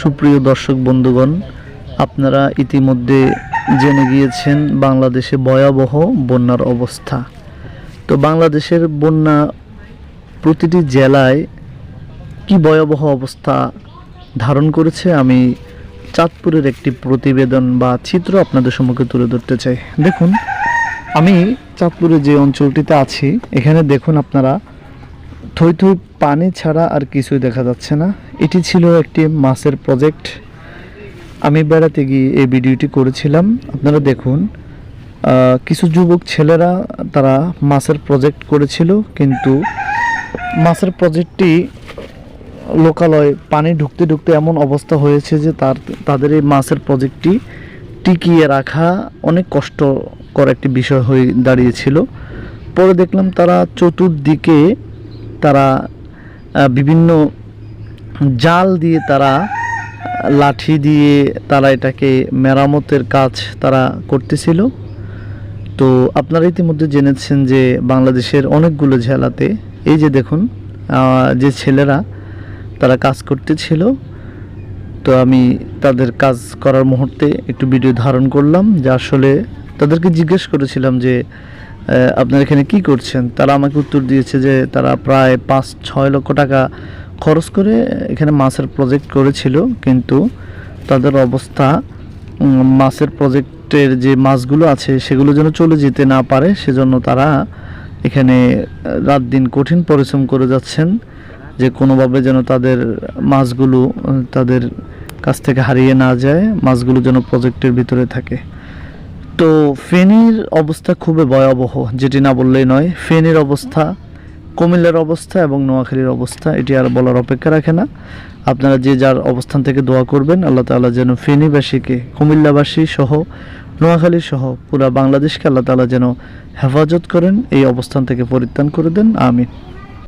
সুপ্রিয় দর্শক বন্ধুগণ, আপনারা ইতিমধ্যে জেনে গিয়েছেন বাংলাদেশে ভয়াবহ বন্যার অবস্থা। তো বাংলাদেশের বন্যা প্রতিটি জেলায় কি ভয়াবহ অবস্থা ধারণ করেছে, আমি চাঁদপুরের একটি প্রতিবেদন বা চিত্র আপনাদের সম্মুখে তুলে ধরতে চাই। দেখুন, আমি চাঁদপুরের যে অঞ্চলটিতে আছি, এখানে দেখুন আপনারা, থই থই পানি ছাড়া আর কিছুই দেখা যাচ্ছে না। এটি ছিল একটি মাছের প্রজেক্ট। আমি বেড়াতে গিয়ে এই ভিডিওটি করেছিলাম। আপনারা দেখুন কিছু যুবক ছেলেরা তারা মাছের প্রজেক্ট করেছিল, কিন্তু মাছের প্রজেক্টটি লোকালয় পানি ঢুকতে ঢুকতে এমন অবস্থা হয়েছে যে তার, তাদের এই মাছের প্রজেক্টটি টিকিয়ে রাখা অনেক কষ্টকর একটি বিষয় হয়ে দাঁড়িয়েছিল। পরে দেখলাম তারা চতুর্দিকে তারা বিভিন্ন জাল দিয়ে তারা, লাঠি দিয়ে তারা এটাকে মেরামতের কাজ তারা করতেছিল। তো আপনারা ইতিমধ্যে জেনেছেন যে বাংলাদেশের অনেকগুলো জেলাতে, এই যে দেখুন যে ছেলেরা তারা কাজ করতেছিল। তো আমি তাদের কাজ করার মুহূর্তে একটু ভিডিও ধারণ করলাম, যে আসলে তাদেরকে জিজ্ঞেস করেছিলাম যে আপনারা এখানে কি করছেন? তারা আমাকে উত্তর দিয়েছে যে তারা প্রায় পাঁচ ছয় লক্ষ টাকা খরচ করে এখানে মাছের প্রজেক্ট করেছিল, কিন্তু তাদের অবস্থা মাছের প্রজেক্টের যে মাছগুলো আছে সেগুলো যেন চলে যেতে না পারে, সেজন্য তারা এখানে রাত দিন কঠিন পরিশ্রম করে যাচ্ছেন, যে কোনোভাবে যেন তাদের মাছগুলো তাদের কাছ থেকে হারিয়ে না যায়, মাছগুলো যেন প্রজেক্টের ভিতরে থাকে। তো ফেনীর অবস্থা খুবই ভয়াবহ, যেটি না বললেই নয়, ফেনীর অবস্থা কুমিল্লার অবস্থা এবং নোয়াখালীর অবস্থা, এটি আর বলার অপেক্ষা রাখে না। আপনারা যে যার অবস্থান থেকে দোয়া করবেন, আল্লাহ তালা যেন ফেনীবাসীকে, কুমিল্লাবাসী সহ, নোয়াখালী সহ পুরা বাংলাদেশকে আল্লাহ তালা যেন হেফাজত করেন, এই অবস্থান থেকে পরিত্রাণ করে দেন। আমিন।